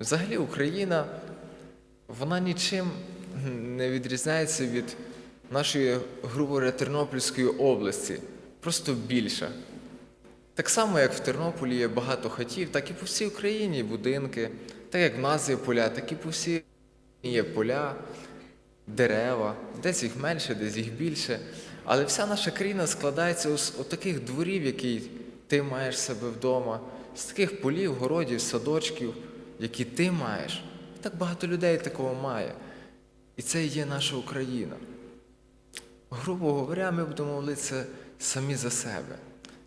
Взагалі Україна, вона нічим не відрізняється від нашої, грубо говоря, Тернопільської області, просто більша. Так само, як в Тернополі є багато хатів, так і по всій Україні будинки, так як в нас є поля, так і по всій Україні є поля, дерева, десь їх менше, десь їх більше. Але вся наша країна складається з таких дворів, які ти маєш себе вдома, з таких полів, городів, садочків, які ти маєш. Так багато людей такого має. І це є наша Україна. Грубо говоря, ми будемо молитися самі за себе,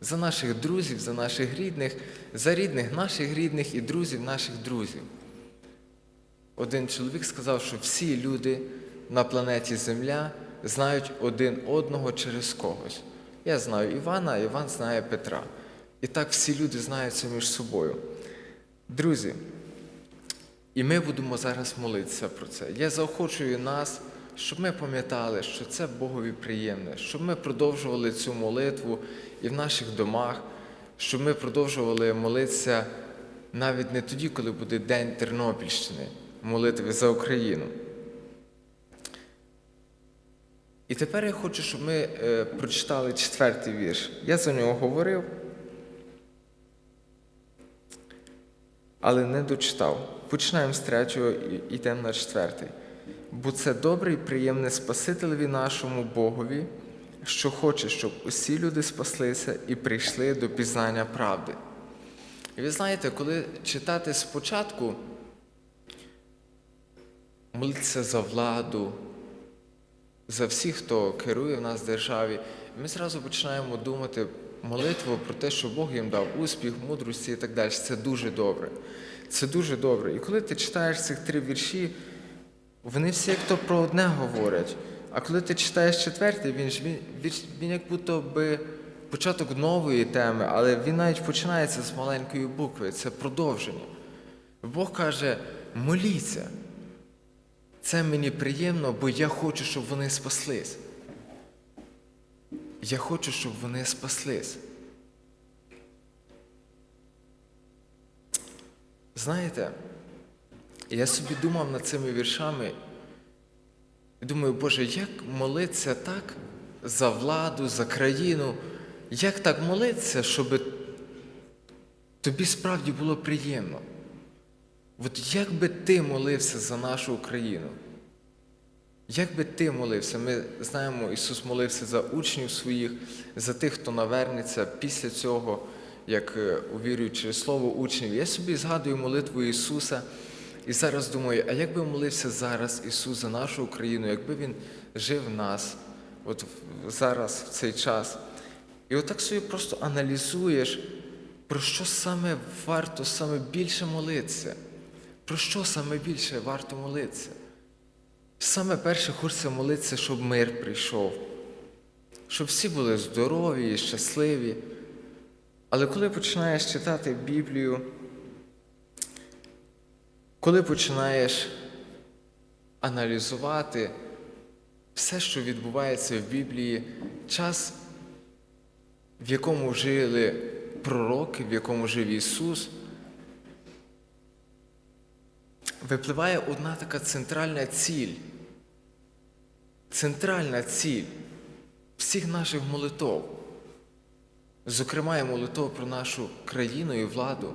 за наших друзів, за наших рідних, за рідних наших рідних і друзів наших друзів. Один чоловік сказав, що всі люди на планеті Земля знають один одного через когось. Я знаю Івана, а Іван знає Петра. І так всі люди знаються між собою. Друзі, і ми будемо зараз молитися про це. Я заохочую нас, щоб ми пам'ятали, що це Богові приємне, щоб ми продовжували цю молитву і в наших домах, щоб ми продовжували молитися навіть не тоді, коли буде День Тернопільщини, молитви за Україну. І тепер я хочу, щоб ми е, прочитали четвертий вірш. Я за нього говорив, але не дочитав. Починаємо з третього і йдемо на четвертий. Бо це добре і приємне Спасителеві нашому Богові, що хоче, щоб усі люди спаслися і прийшли до пізнання правди. І ви знаєте, коли читати спочатку, молитися за владу, за всіх, хто керує в нас в державі, ми зразу починаємо думати молитву про те, що Бог їм дав успіх, мудрості і так далі. Це дуже добре. Це дуже добре. І коли ти читаєш цих три вірші, вони всі як то про одне говорять. А коли ти читаєш четвертий, він ж він, він, він як будто би початок нової теми, але він навіть починається з маленької букви. Це продовження. Бог каже: моліться. Це мені приємно, бо я хочу, щоб вони спаслись. Я хочу, щоб вони спаслись. Знаєте, я собі думав над цими віршами і думаю, Боже, як молитися так за владу, за країну, як так молитися, щоб тобі справді було приємно? От як би ти молився за нашу Україну? Як би ти молився? Ми знаємо, Ісус молився за учнів своїх, за тих, хто навернеться після цього, як е, увірюють через слово учнів. Я собі згадую молитву Ісуса і зараз думаю, а як би молився зараз Ісус за нашу Україну, якби Він жив в нас, от зараз, в цей час. І отак собі просто аналізуєш, про що саме варто саме більше молитися. Про що саме більше варто молитися? Саме перше хочеться молитися, щоб мир прийшов, щоб всі були здорові і щасливі. Але коли починаєш читати Біблію, коли починаєш аналізувати все, що відбувається в Біблії, час, в якому жили пророки, в якому жив Ісус, випливає одна така центральна ціль. Центральна ціль всіх наших молитов. Зокрема, і молитов про нашу країну і владу.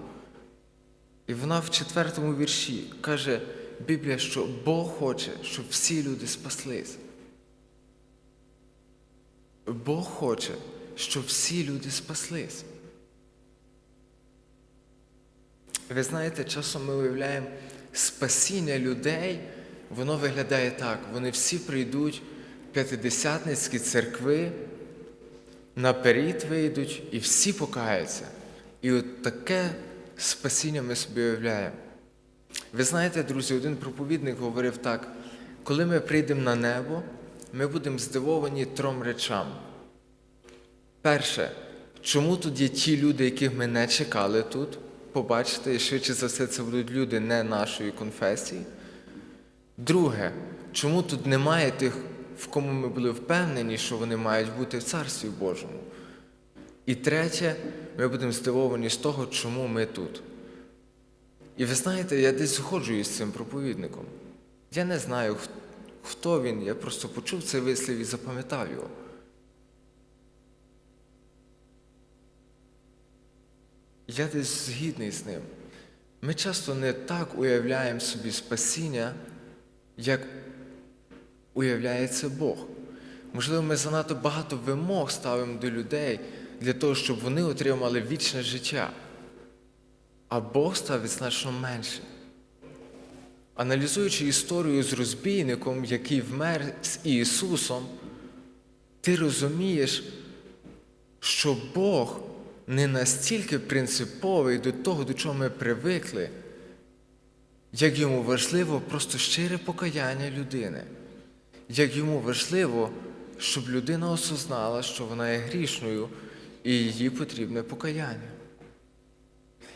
І вона в четвертому вірші каже Біблія, що Бог хоче, щоб всі люди спаслись. Бог хоче, щоб всі люди спаслись. Ви знаєте, часом ми уявляємо спасіння людей, воно виглядає так. Вони всі прийдуть в п'ятидесятницькі церкви, наперед вийдуть і всі покаються. І от таке спасіння ми собі уявляємо. Ви знаєте, друзі, один проповідник говорив так: коли ми прийдемо на небо, ми будемо здивовані трьом речам. Перше, чому тут є ті люди, яких ми не чекали тут, побачити, і швидше за все, це будуть люди не нашої конфесії. Друге, чому тут немає тих, в кому ми були впевнені, що вони мають бути в Царстві Божому. І третє, ми будемо здивовані з того, чому ми тут. І ви знаєте, я десь згоджуюсь з цим проповідником. Я не знаю, хто він, я просто почув цей вислів і запам'ятав його. Я десь згідний з ним. Ми часто не так уявляємо собі спасіння, як уявляється Бог. Можливо, ми занадто багато вимог ставимо до людей для того, щоб вони отримали вічне життя. А Бог ставить значно менше. Аналізуючи історію з розбійником, який вмер з Ісусом, ти розумієш, що Бог не настільки принциповий до того, до чого ми привикли, як йому важливо просто щире покаяння людини, як йому важливо, щоб людина осознала, що вона є грішною і їй потрібне покаяння.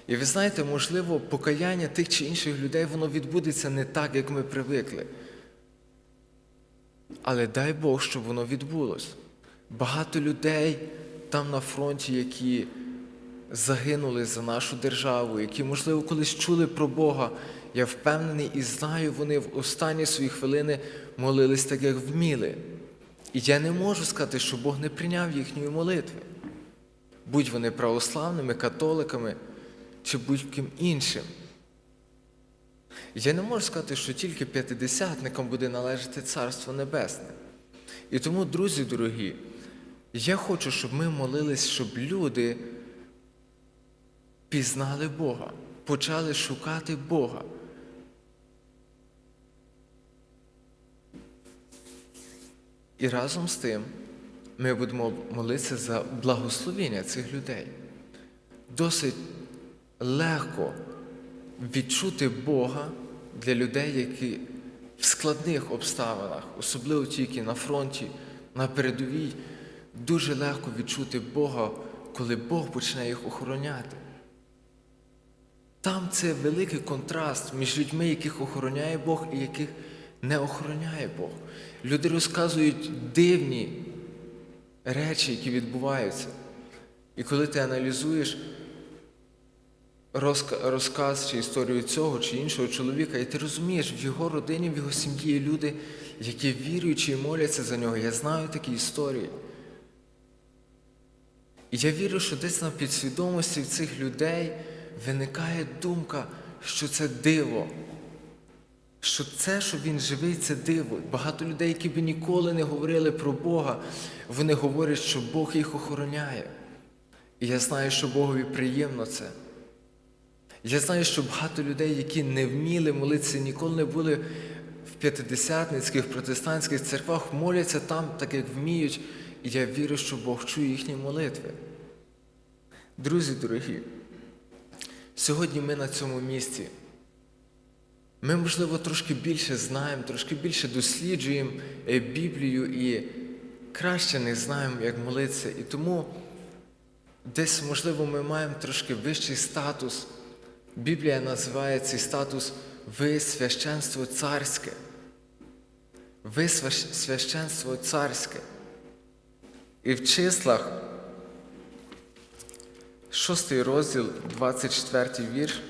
І ви знаєте, можливо, покаяння тих чи інших людей воно відбудеться не так, як ми привикли. Але дай Бог, щоб воно відбулось. Багато людей там на фронті, які загинули за нашу державу, які, можливо, колись чули про Бога. Я впевнений і знаю, вони в останні свої хвилини молились так, як вміли. І я не можу сказати, що Бог не прийняв їхньої молитви. Будь вони православними, католиками чи будь-ким іншим. Я не можу сказати, що тільки п'ятидесятникам буде належати Царство Небесне. І тому, друзі дорогі, я хочу, щоб ми молились, щоб люди пізнали Бога, почали шукати Бога. І разом з тим ми будемо молитися за благословення цих людей. Досить легко відчути Бога для людей, які в складних обставинах, особливо ті, які на фронті, на передовій, дуже легко відчути Бога, коли Бог почне їх охороняти. Там це великий контраст між людьми, яких охороняє Бог і яких не охороняє Бог. Люди розказують дивні речі, які відбуваються. І коли ти аналізуєш розказ чи історію цього чи іншого чоловіка, і ти розумієш, в його родині, в його сім'ї є люди, які віруючи і моляться за нього. Я знаю такі історії. І я вірю, що десь на підсвідомості в цих людей виникає думка, що це диво. Що це, що він живий, це диво. Багато людей, які би ніколи не говорили про Бога, вони говорять, що Бог їх охороняє. І я знаю, що Богові приємно це. Я знаю, що багато людей, які не вміли молитися, ніколи не були в п'ятидесятницьких протестантських церквах, моляться там, так як вміють, і я вірю, що Бог чує їхні молитви. Друзі дорогі, сьогодні ми на цьому місці. Ми, можливо, трошки більше знаємо, трошки більше досліджуємо е, Біблію і краще не знаємо, як молитися. І тому десь, можливо, ми маємо трошки вищий статус. Біблія називає цей статус ви священство царське. Ви священство царське. І в числах, 6 розділ, 24 вірш.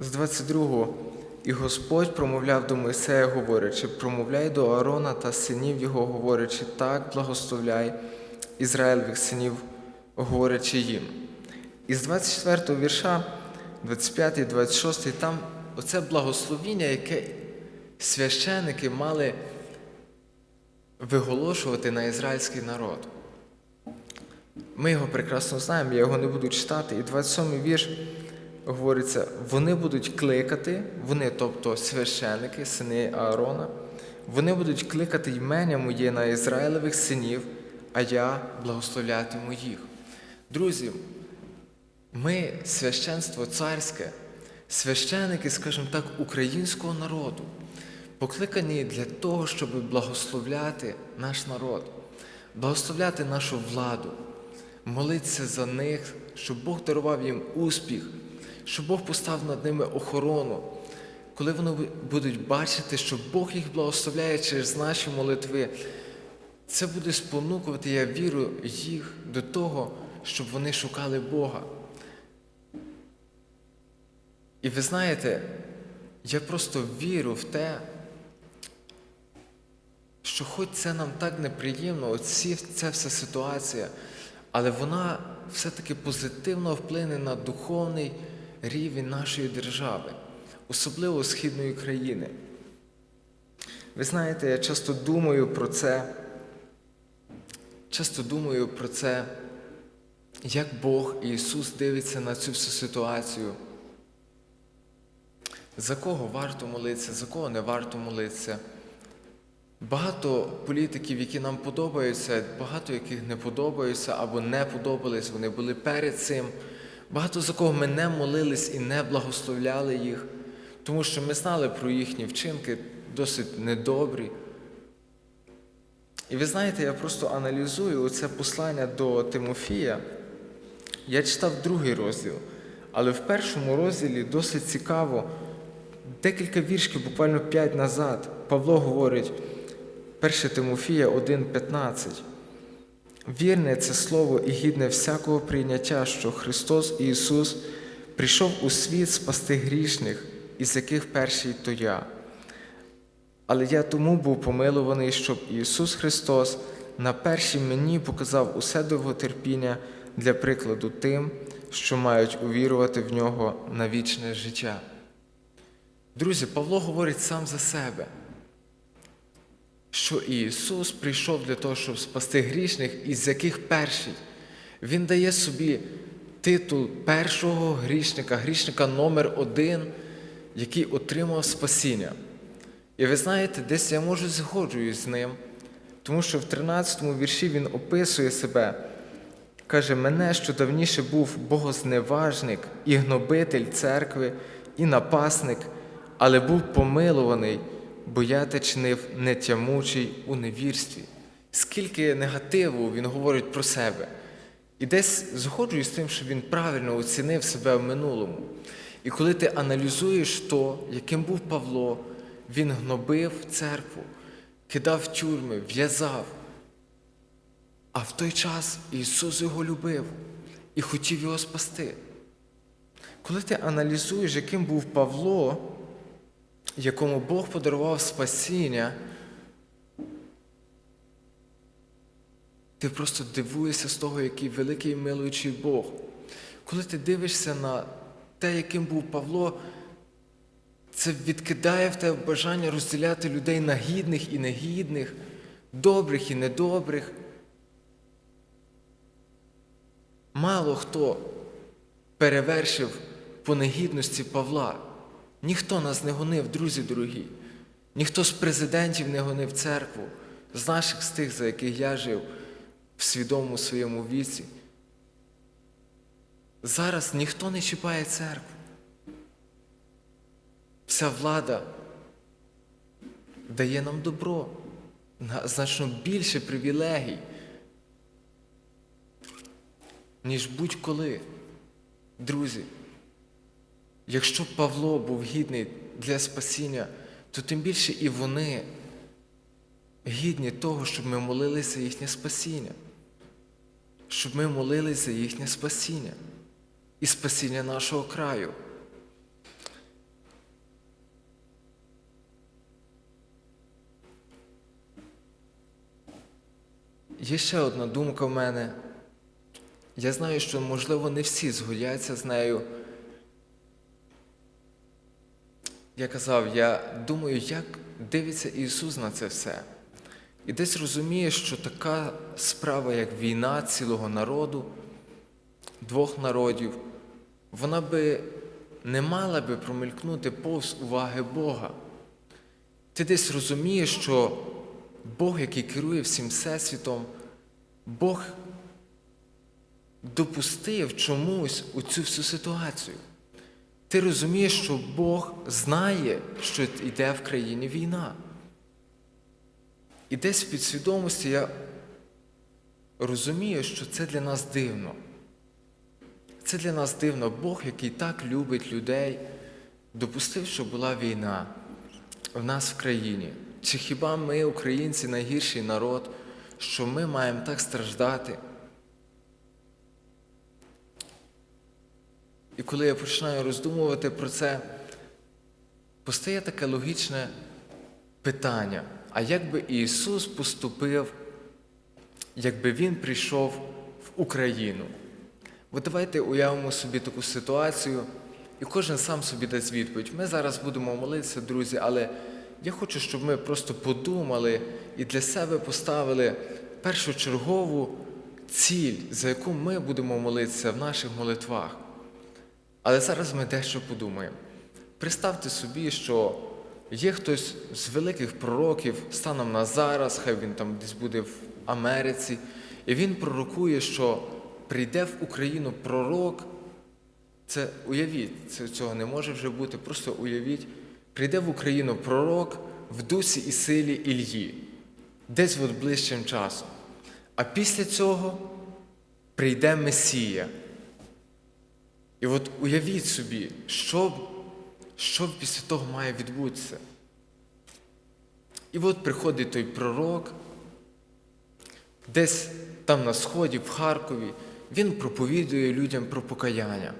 З 22-го. І Господь промовляв до Мойсея, говорячи, промовляй до Аарона та синів його, говорячи, так благословляй Ізраїльових синів, говорячи їм. І з 24-го вірша, 25 26 там оце благословіння, яке священики мали виголошувати на ізраїльський народ. Ми його прекрасно знаємо, я його не буду читати. І 27-й вірш говориться, вони будуть кликати, вони, тобто священики, сини Аарона, вони будуть кликати імення моє на Ізраїлевих синів, а я благословлятиму їх. Друзі, ми священство царське, священики, скажімо так, українського народу, покликані для того, щоб благословляти наш народ, благословляти нашу владу, молитися за них, щоб Бог дарував їм успіх, щоб Бог поставив над ними охорону. коли вони будуть бачити, що Бог їх благословляє через наші молитви, це буде спонукувати, я вірю, їх до того, щоб вони шукали Бога. І ви знаєте, я просто вірю в те, що хоч це нам так неприємно, оці, ця вся ситуація, але вона все-таки позитивно вплине на духовний рівень нашої держави, особливо східної країни. Ви знаєте, я часто думаю про це, часто думаю про це, як Бог і Ісус дивиться на цю всю ситуацію. За кого варто молитися, за кого не варто молитися. Багато політиків, які нам подобаються, багато яких не подобаються або не подобались, вони були перед цим. Багато за кого ми не молились і не благословляли їх, тому що ми знали про їхні вчинки досить недобрі. І ви знаєте, я просто аналізую це послання до Тимофія. Я читав другий розділ, але в першому розділі досить цікаво. Декілька віршків, буквально п'ять назад, Павло говорить, 1 Тимофія 1,15. Вірне це слово і гідне всякого прийняття, що Христос Ісус прийшов у світ спасти грішних, із яких перший то я. Але я тому був помилуваний, щоб Ісус Христос на першій мені показав усе довготерпіння для прикладу тим, що мають увірувати в нього на вічне життя. Друзі, Павло говорить сам за себе, що Ісус прийшов для того, щоб спасти грішних, із яких перший. Він дає собі титул першого грішника, грішника номер один, який отримав спасіння. І ви знаєте, десь я можу згоджуюсь з ним, тому що в 13 му вірші він описує себе. Каже, мене, що давніше був богозневажник і гнобитель церкви, і напасник, але був помилуваний, бо я те чинив нетямучий у невірстві. Скільки негативу він говорить про себе. І десь згоджуюсь з тим, що він правильно оцінив себе в минулому. І коли ти аналізуєш то, яким був Павло, він гнобив церкву, кидав тюрми, в'язав. А в той час Ісус його любив і хотів його спасти. Коли ти аналізуєш, яким був Павло, якому Бог подарував спасіння, ти просто дивуєшся з того, який великий і милуючий Бог. Коли ти дивишся на те, яким був Павло, це відкидає в тебе бажання розділяти людей на гідних і негідних, добрих і недобрих. Мало хто перевершив по негідності Павла. Ніхто нас не гонив, друзі дорогі. Ніхто з президентів не гонив церкву, з наших з тих, за яких я жив в свідомому своєму віці. Зараз ніхто не чіпає церкву. Вся влада дає нам добро, значно більше привілегій, ніж будь-коли. Друзі, якщо Павло був гідний для спасіння, то тим більше і вони гідні того, щоб ми молилися за їхнє спасіння, щоб ми молилися за їхнє спасіння і спасіння нашого краю. Є ще одна думка в мене. Я знаю, що, можливо, не всі згодяться з нею. Я казав, я думаю, як дивиться Ісус на це все. І десь розуміє, що така справа, як війна цілого народу, двох народів, вона би не мала би промелькнути повз уваги Бога. Ти десь розумієш, що Бог, який керує всім всесвітом, Бог допустив чомусь у цю всю ситуацію. Ти розумієш, що Бог знає, що йде в країні війна. І десь в підсвідомості я розумію, що це для нас дивно. Це для нас дивно Бог, який так любить людей, допустив, щоб була війна в нас в країні? Чи хіба ми, українці, найгірший народ, що ми маємо так страждати? І коли я починаю роздумувати про це, постає таке логічне питання: а як би Ісус поступив, якби Він прийшов в Україну? От давайте уявимо собі таку ситуацію, і кожен сам собі дасть відповідь. Ми зараз будемо молитися, друзі, але я хочу, щоб ми просто подумали і для себе поставили першочергову ціль, за яку ми будемо молитися в наших молитвах. Але зараз ми дещо подумаємо. Представте собі, що є хтось з великих пророків станом на зараз, хай він там десь буде в Америці, і він пророкує, що прийде в Україну пророк. Це уявіть, цього не може вже бути, просто уявіть, прийде в Україну пророк в дусі і силі Ільї, десь от ближчим часом. А після цього прийде Месія. І от уявіть собі, що, що після того має відбутися. І от приходить той пророк, десь там на сході, в Харкові, він проповідує людям про покаяння.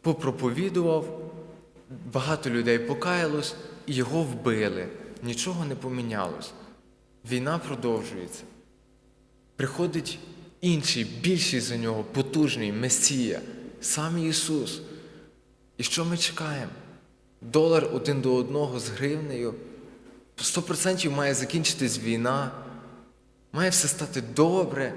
Попроповідував, багато людей покаялось і його вбили. Нічого не помінялось. Війна продовжується. Приходить інший, більший за нього, потужний Месія, сам Ісус. І що ми чекаємо? Долар один до одного з гривнею. Сто процентів має закінчитись війна, має все стати добре.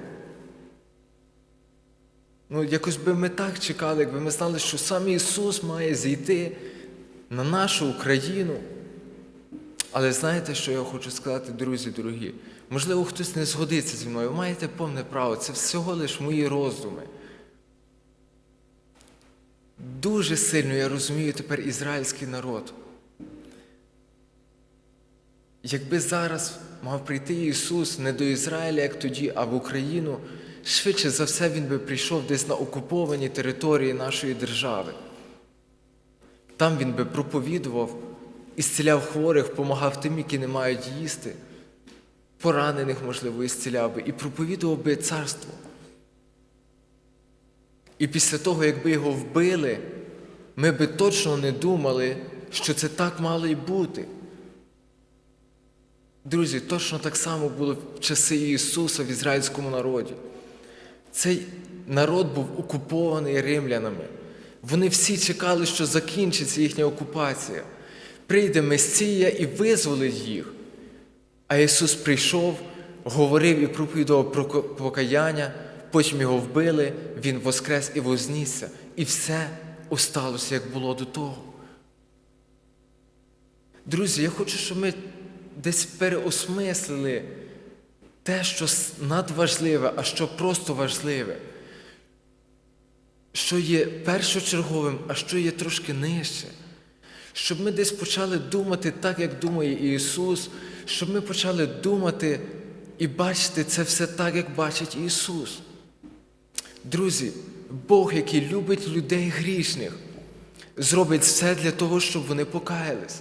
Ну, якось би ми так чекали, якби ми знали, що сам Ісус має зійти на нашу Україну. Але знаєте, що я хочу сказати, друзі дорогі? Можливо, хтось не згодиться зі мною. Маєте повне право, це всього лиш мої роздуми. Дуже сильно я розумію тепер ізраїльський народ. Якби зараз мав прийти Ісус не до Ізраїля, як тоді, а в Україну, швидше за все Він би прийшов десь на окуповані території нашої держави. Там Він би проповідував, ісціляв хворих, помагав тим, які не мають їсти, поранених, можливо, ісціляв би, і проповідував би царство. І після того, якби його вбили, ми би точно не думали, що це так мало й бути. Друзі, точно так само було в часи Ісуса в ізраїльському народі. Цей народ був окупований римлянами. Вони всі чекали, що закінчиться їхня окупація. Прийде Месія і визволить їх. А Ісус прийшов, говорив і проповідував про покаяння, потім його вбили, Він воскрес і вознісся. І все осталося, як було до того. Друзі, я хочу, щоб ми десь переосмислили те, що надважливе, а що просто важливе, що є першочерговим, а що є трошки нижче. Щоб ми десь почали думати так, як думає Ісус, щоб ми почали думати і бачити це все так, як бачить Ісус. Друзі, Бог, який любить людей грішних, зробить все для того, щоб вони покаялись.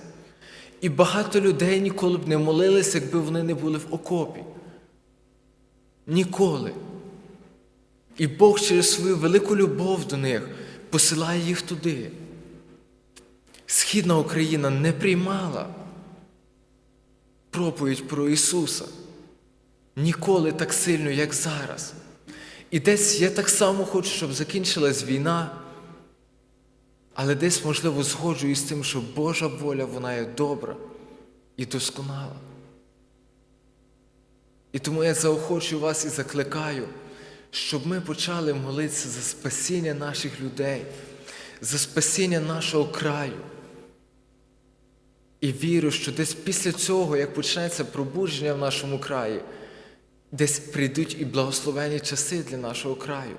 І багато людей ніколи б не молилися, якби вони не були в окопі. Ніколи. І Бог через свою велику любов до них посилає їх туди. Східна Україна не приймала проповідь про Ісуса ніколи так сильно, як зараз. І десь я так само хочу, щоб закінчилась війна, але десь, можливо, згоджуюсь з тим, що Божа воля вона є добра і досконала. І тому я заохочую вас і закликаю, щоб ми почали молитися за спасіння наших людей, за спасіння нашого краю. І вірю, що десь після цього, як почнеться пробудження в нашому краї, десь прийдуть і благословені часи для нашого краю.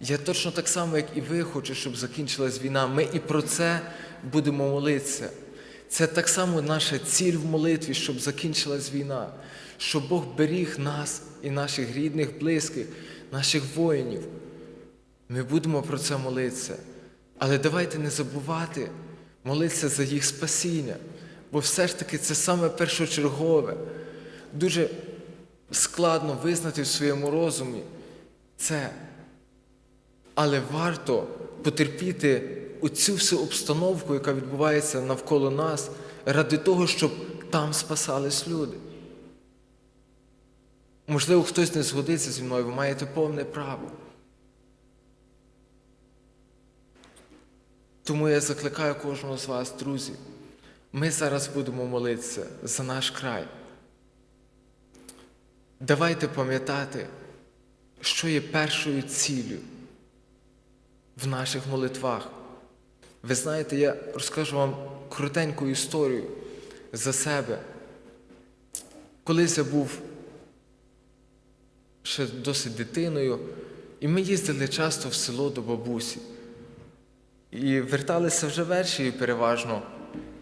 Я точно так само, як і ви, хочу, щоб закінчилась війна. Ми і про це будемо молитися. Це так само наша ціль в молитві, щоб закінчилась війна, щоб Бог беріг нас і наших рідних, близьких, наших воїнів. Ми будемо про це молитися. Але давайте не забувати молитися за їх спасіння, бо все ж таки це саме першочергове. Дуже складно визнати в своєму розумі це. Але варто потерпіти оцю всю обстановку, яка відбувається навколо нас, ради того, щоб там спасались люди. Можливо, хтось не згодиться зі мною, ви маєте повне право. Тому я закликаю кожного з вас, друзі, ми зараз будемо молитися за наш край. Давайте пам'ятати, що є першою ціллю в наших молитвах. Ви знаєте, я розкажу вам коротеньку історію за себе. Колись я був ще досить дитиною, і ми їздили часто в село до бабусі. І верталися вже ввечері переважно,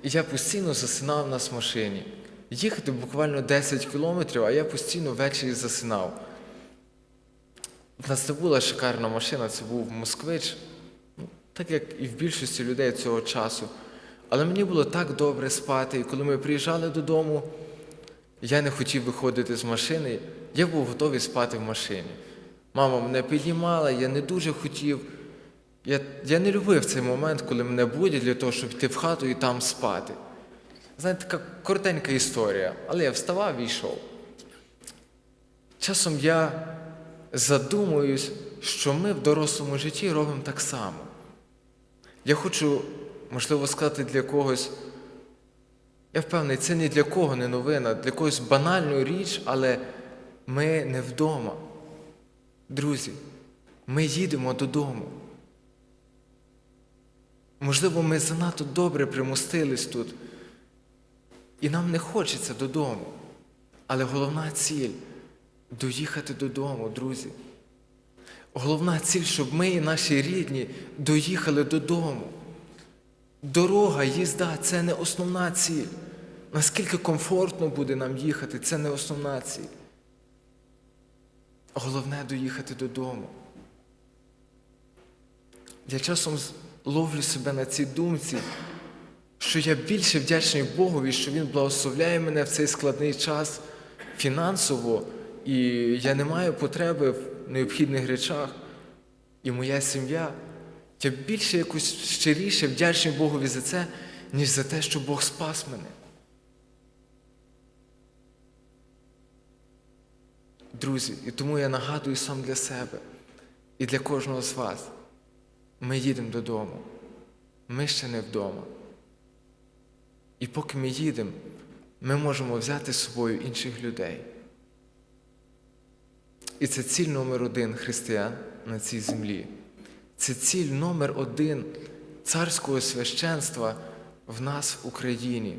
і я постійно засинав нас в машині. Їхати буквально 10 кілометрів, а я постійно ввечері засинав. У нас це була шикарна машина, це був москвич, ну, так як і в більшості людей цього часу. Але мені було так добре спати, і коли ми приїжджали додому, я не хотів виходити з машини, я був готовий спати в машині. Мама мене підіймала, я не дуже хотів. Я, я не любив цей момент, коли мене будять для того, щоб йти в хату і там спати. Знаєте, така коротенька історія, але я вставав і йшов. Часом я задумуюсь, що ми в дорослому житті робимо так само. Я хочу, можливо, сказати для когось, я впевнений, це ні для кого не новина, для когось банальну річ, але ми не вдома. Друзі, ми їдемо додому. Можливо, ми занадто добре примостились тут, і нам не хочеться додому. Але головна ціль доїхати додому, друзі. Головна ціль, щоб ми і наші рідні доїхали додому. Дорога, їзда це не основна ціль. Наскільки комфортно буде нам їхати, це не основна ціль. Головне доїхати додому. Я часом ловлю себе на цій думці, що я більше вдячний Богові, що Він благословляє мене в цей складний час фінансово, і я не маю потреби в необхідних речах. І моя сім'я. Я більше якось щиріше вдячний Богові за це, ніж за те, що Бог спас мене. Друзі, і тому я нагадую сам для себе і для кожного з вас. Ми їдемо додому. Ми ще не вдома. І поки ми їдемо, ми можемо взяти з собою інших людей. І це ціль номер один християн на цій землі. Це ціль номер один царського священства в нас в Україні.